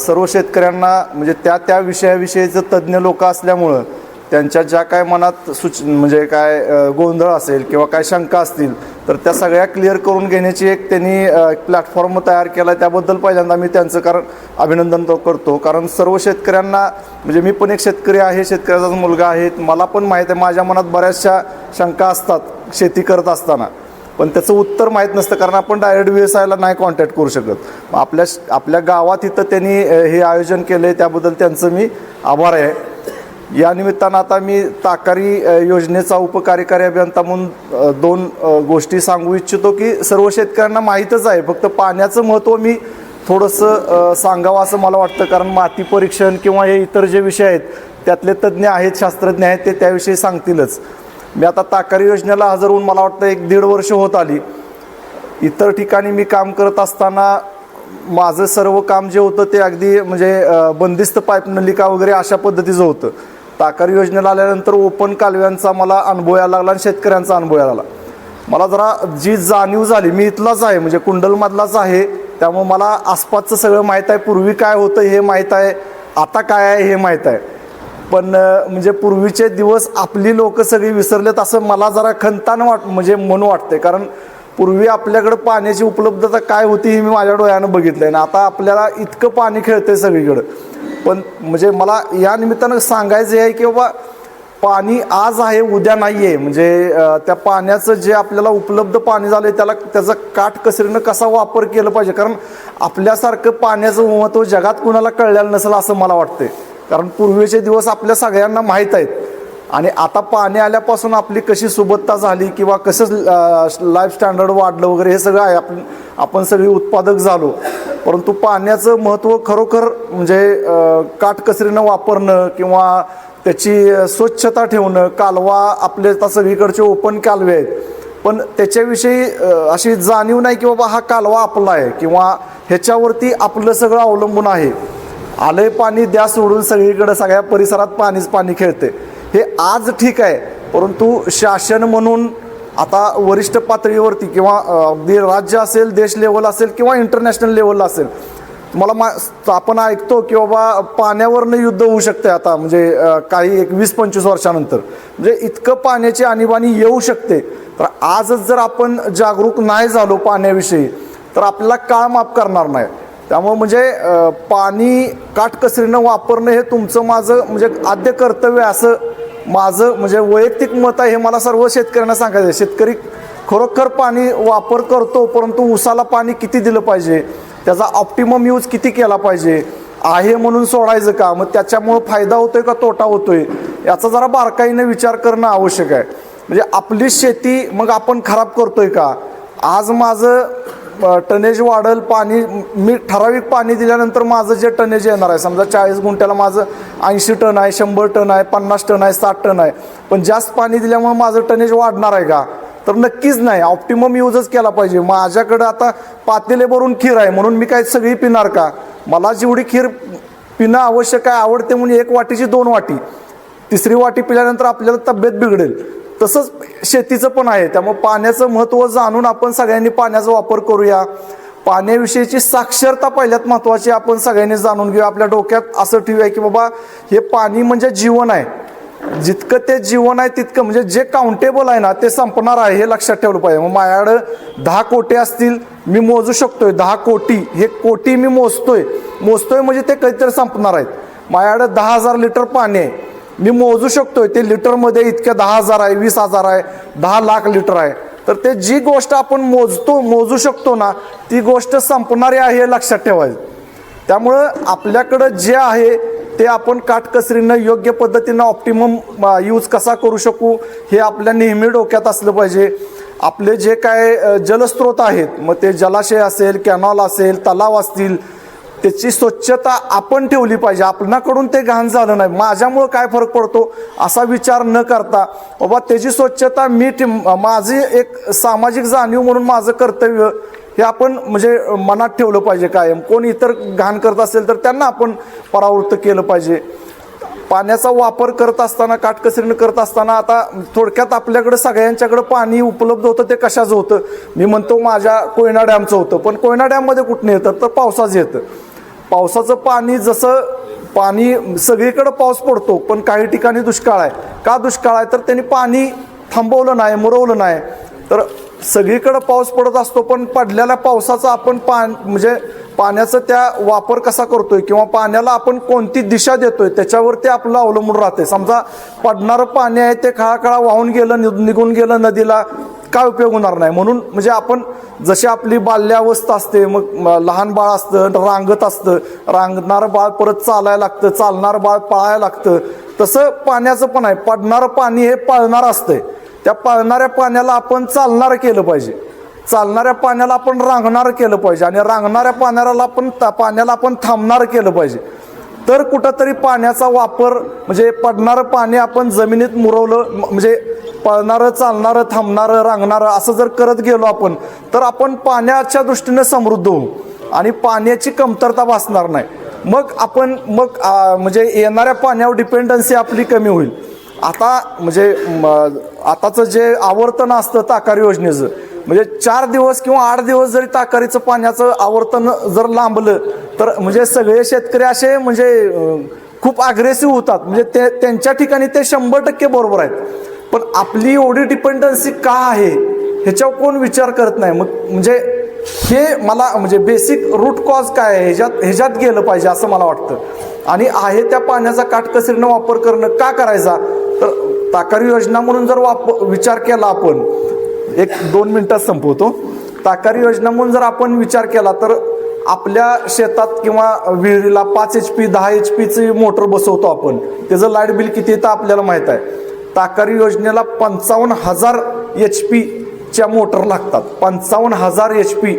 सर्व शेतकऱ्यांना म्हणजे त्या त्या विषयाविषयीचं तज्ज्ञ लोक असल्यामुळं त्यांच्या ज्या काय मनात सुच म्हणजे काय गोंधळ असेल किंवा काय शंका असतील तर त्या सगळ्या क्लिअर करून घेण्याची एक त्यांनी प्लॅटफॉर्म तयार केला. त्याबद्दल पहिल्यांदा मी त्यांचं कारण अभिनंदन तो करतो. कारण सर्व शेतकऱ्यांना म्हणजे मी पण एक शेतकरी आहे शेतकऱ्याचा मुलगा आहे मला पण माहीत आहे माझ्या मनात बऱ्याचशा शंका असतात शेती करत असताना. पण त्याचं उत्तर माहीत नसतं कारण आपण डायरेक्ट व्ही एस आयला नाही कॉन्टॅक्ट करू शकत. मग आपल्या आपल्या गावात इथं त्यांनी हे आयोजन केलं आहे त्याबद्दल त्यांचं मी आभार आहे. या निमित्तानं आता मी ताकारी योजनेचा उपकार्यकारी अभियंता म्हणून दोन गोष्टी सांगू इच्छितो की सर्व शेतकऱ्यांना माहीतच आहे. फक्त पाण्याचं महत्त्व मी थोडंसं सांगावं असं मला वाटतं. कारण माती परीक्षण किंवा हे इतर जे विषय आहेत त्यातले तज्ज्ञ आहेत शास्त्रज्ञ आहेत ते त्याविषयी सांगतीलच. मी आता ताकारी योजनेला हजर होऊन मला वाटतं एक दीड वर्ष होत आली. इतर ठिकाणी मी काम करत असताना माझं सर्व काम जे होतं ते अगदी म्हणजे बंदिस्त पाईप नलिका वगैरे अशा पद्धतीचं होतं. ताकारी योजनेला आल्यानंतर ओपन कालव्यांचा मला अनुभव यायला लागला आणि शेतकऱ्यांचा अनुभव यायला लागला. मला जरा जी जाणीव झाली मी इथलाच आहे म्हणजे कुंडलमधलाच आहे त्यामुळे मला आसपासचं सगळं माहीत आहे. पूर्वी काय होतं हे माहीत आहे आता काय आहे हे माहीत आहे. पण म्हणजे पूर्वीचे दिवस आपली लोक सगळी विसरलेत असं मला जरा खंतान वाट म्हणजे म्हणून वाटते कारण पूर्वी आपल्याकडं पाण्याची उपलब्धता काय होती हे मी माझ्या डोळ्यानं बघितलं आहे ना आता आपल्याला इतकं पाणी खेळतंय सगळीकडं. पण म्हणजे मला या निमित्तानं सांगायचं आहे की बाबा पाणी आज आहे उद्या नाही आहे म्हणजे त्या पाण्याचं जे आपल्याला उपलब्ध पाणी झालं आहे त्याला त्याचा काटकसरीनं कसा वापर केला पाहिजे? कारण आपल्यासारखं पाण्याचं महत्त्व जगात कुणाला कळलेलं नसेल असं मला वाटतंय. कारण पूर्वीचे दिवस आपल्या सगळ्यांना माहीत आहेत. आणि आता पाणी आल्यापासून आपली कशी सुबत्ता झाली किंवा कसं लाईफ स्टँडर्ड वाढलं वगैरे हे सगळं आहे. आपण आपण सगळी उत्पादक झालो. परंतु पाण्याचं महत्त्व खरोखर म्हणजे काटकसरीनं वापरणं किंवा त्याची स्वच्छता ठेवणं कालवा आपले आता सगळीकडचे ओपन कालवे आहेत. पण त्याच्याविषयी अशी जाणीव नाही की बाबा हा कालवा आपला आहे किंवा ह्याच्यावरती आपलं सगळं अवलंबून आहे. आलंय पाणी द्या सोडून सगळीकडे सगळ्या परिसरात पाणीच पाणी खेळते हे आज ठीक आहे परंतु शासन म्हणून आता वरिष्ठ पातळीवरती किंवा अगदी राज्य असेल देश लेवल असेल किंवा इंटरनॅशनल लेवलला असेल मला मा आपण ऐकतो की बाबा पाण्यावरनं युद्ध होऊ शकते आता म्हणजे काही एक वीस पंचवीस वर्षानंतर. म्हणजे इतकं पाण्याची आणीबाणी येऊ शकते. तर आजच जर आपण जागरूक नाही झालो पाण्याविषयी तर आपल्याला काळ माफ करणार नाही? त्यामुळे म्हणजे पाणी काटकसरीनं वापरणं हे तुमचं माझं म्हणजे आद्य कर्तव्य असं माझं म्हणजे वैयक्तिक मत आहे हे मला सर्व शेतकऱ्यांना सांगायचं आहे. शेतकरी खरोखर पाणी वापर करतो परंतु उसाला पाणी किती दिलं पाहिजे? त्याचा ऑप्टिमम यूज किती केला पाहिजे? आहे म्हणून सोडायचं का? मग त्याच्यामुळं फायदा होतोय का तोटा होतोय? याचा जरा बारकाईनं विचार करणं आवश्यक आहे. म्हणजे आपली शेती मग आपण खराब करतोय का? आज माझं टनेज वाढल पाणी मी ठराविक पाणी दिल्यानंतर माझं जे टनेज येणार आहे समजा चाळीस गुंठ्याला माझं ऐंशी टन आहे शंभर टन आहे पन्नास टन आहे साठ टन आहे पण जास्त पाणी दिल्यामुळे माझं टनेज वाढणार आहे का? तर नक्कीच नाही. ऑप्टिमम यूजच केला पाहिजे. माझ्याकडं आता पातेले भरून खीर आहे म्हणून मी काय सगळी पिणार का? मला जेवढी खीर पिणं आवश्यक आहे आवडते म्हणून एक वाटीची दोन वाटी. तिसरी वाटी पिल्यानंतर आपल्याला तब्येत बिघडेल. तसंच शेतीचं पण आहे. त्यामुळे पाण्याचं महत्त्व जाणून आपण सगळ्यांनी पाण्याचा वापर करूया. पाण्याविषयीची साक्षरता पहिल्यात महत्त्वाची आपण सगळ्यांनी जाणून घेऊया. आपल्या डोक्यात असं ठेवूया की बाबा हे पाणी म्हणजे जीवन आहे. जितकं ते जीवन आहे तितकं म्हणजे जे काउंटेबल आहे ना ते संपणार आहे हे लक्षात ठेवलं पाहिजे. मग माझ्याकडं दहा कोटी असतील मी मोजू शकतोय. दहा कोटी हे कोटी मी मोजतोय. मोजतोय म्हणजे ते कधीतरी संपणार आहेत. माझ्याकडं दहा हजार लिटर पाणी आहे. मी मोजू शकतोय ते लिटरमध्ये इतक्या दहा हजार आहे वीस हजार आहे दहा लाख लिटर आहे. तर ते जी गोष्ट आपण मोजतो मोजू शकतो ना ती गोष्ट संपणारी आहे हे लक्षात ठेवायचं. त्यामुळं आपल्याकडं जे आहे ते आपण काटकसरीनं योग्य पद्धतीनं ऑप्टिमम यूज कसा करू शकू हे आपल्या नेहमी डोक्यात असलं पाहिजे. आपले जे काय जलस्रोत आहेत मग ते जलाशय असेल कॅनॉल असेल तलाव असतील त्याची स्वच्छता आपण ठेवली पाहिजे. आपणाकडून ते घाण झालं नाही. माझ्यामुळं काय फरक पडतो असा विचार न करता बाबा त्याची स्वच्छता मी माझी एक सामाजिक जाणीव म्हणून माझं कर्तव्य हे आपण म्हणजे मनात ठेवलं पाहिजे कायम. कोण इतर घाण करत असेल तर त्यांना आपण परावृत्त केलं पाहिजे. पाण्याचा वापर करत असताना काटकसरीनं करत असताना आता थोडक्यात आपल्याकडे सगळ्यांच्याकडे पाणी उपलब्ध होतं ते कशाचं होतं? मी म्हणतो माझ्या कोयना डॅमचं होतं. पण कोयना डॅममध्ये कुठनं येतं? तर पावसाचं येतं. पावसाचं पाणी जसं पाणी सगळीकडे पाऊस पडतो पण काही ठिकाणी दुष्काळ आहे. का दुष्काळ आहे? तर त्यांनी पाणी थांबवलं नाही मुरवलं नाही. तर सगळीकडे पाऊस पडत असतो पण पडलेल्या पावसाचा आपण पा म्हणजे पाण्याचा त्या वापर कसा करतोय? किंवा पाण्याला आपण कोणती दिशा देतोय? त्याच्यावरती आपलं अवलंबून राहते. समजा पडणारं पाणी आहे ते खळाखळा वाहून गेलं नि- निघून गेलं नदीला काय उपयोग होणार नाही. म्हणून म्हणजे आपण जशी आपली बाल्यावस्था असते मग लहान बाळ असतं रांगत असतं. रांगणारं बाळ परत चालायला लागतं चालणारं बाळ पाळायला लागतं. तसं पाण्याचं पण आहे. पडणारं पाणी हे पळणारं असतंय. त्या पळणाऱ्या पाण्याला आपण चालणारं केलं पाहिजे. चालणाऱ्या पाण्याला आपण रांगणारं केलं पाहिजे आणि रांगणाऱ्या पाण्याला आपण पाण्याला आपण थांबणारं केलं पाहिजे. तर कुठंतरी पाण्याचा वापर म्हणजे पडणारं पाणी आपण जमिनीत मुरवलं म्हणजे पळणारं चालणारं थांबणारं रांगणारं असं जर करत गेलो आपण तर आपण पाण्याच्या दृष्टीने समृद्ध होऊ. आणि पाण्याची कमतरता भासणार नाही. मग आपण मग म्हणजे येणाऱ्या पाण्यावर डिपेंडन्सी आपली कमी होईल. आता म्हणजे आताचं जे आवर्तन असतं ताकारी योजनेचं म्हणजे चार दिवस किंवा आठ दिवस जरी ताकारीचं पाण्याचं आवर्तन जर लांबलं तर म्हणजे सगळे शेतकरी असे म्हणजे खूप अग्रेसिव्ह होतात. म्हणजे ते त्यांच्या ठिकाणी ते शंभर टक्के बरोबर आहेत. पण आपली एवढी डिपेंडन्सी का आहे ह्याच्यावर कोण विचार करत नाही. मग म्हणजे हे मला म्हणजे बेसिक रूट कॉज काय आहे ह्याच्यात ह्याच्यात गेलं पाहिजे असं मला वाटतं. आणि आहे त्या पाण्याचा काटकसरीनं वापर करणं का करायचा? तर ताकारी योजना म्हणून जर वाप विचार केला आपण एक दोन मिनटात संपवतो. ताकारी योजना म्हणून जर आपण विचार केला तर आपल्या शेतात किंवा विहिरीला पाच एच पी दहा एच पीची मोटर बसवतो आपण. त्याचं लाइट बिल किती येतं आपल्याला माहीत आहे. ताकारी योजनेला पंचावन्न हजार एच पीच्या मोटर लागतात. पंचावन्न हजार एच पी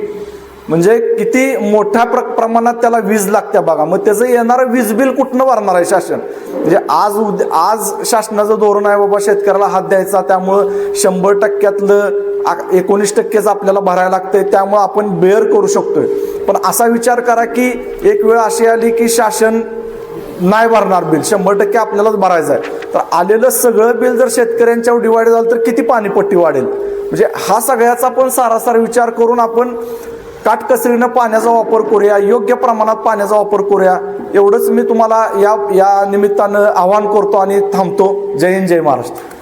म्हणजे किती मोठ्या प्र प्रमाणात त्याला वीज लागते बघा. मग त्याचं येणारं वीज बिल कुठनं भरणार आहे शासन? म्हणजे आज उद्या आज शासनाचं धोरण आहे बाबा शेतकऱ्याला हात द्यायचा त्यामुळं शंभर टक्क्यातलं एकोणीस टक्केच आपल्याला भरायला लागतंय त्यामुळं आपण बेअर करू शकतोय. पण असा विचार करा की एक वेळ अशी आली की शासन नाही भरणार बिल. शंभर टक्के आपल्यालाच भरायचं आहे. तर आलेलं सगळं बिल जर शेतकऱ्यांच्यावर डिवाइड झालं तर किती पाणीपट्टी वाढेल? म्हणजे हा सगळ्याचा पण सारासार विचार करून आपण काटकसरीनं पाण्याचा वापर करूया योग्य प्रमाणात पाण्याचा वापर करूया एवढंच मी तुम्हाला या या निमित्तानं आवाहन करतो आणि थांबतो. जय हिंद जय महाराष्ट्र.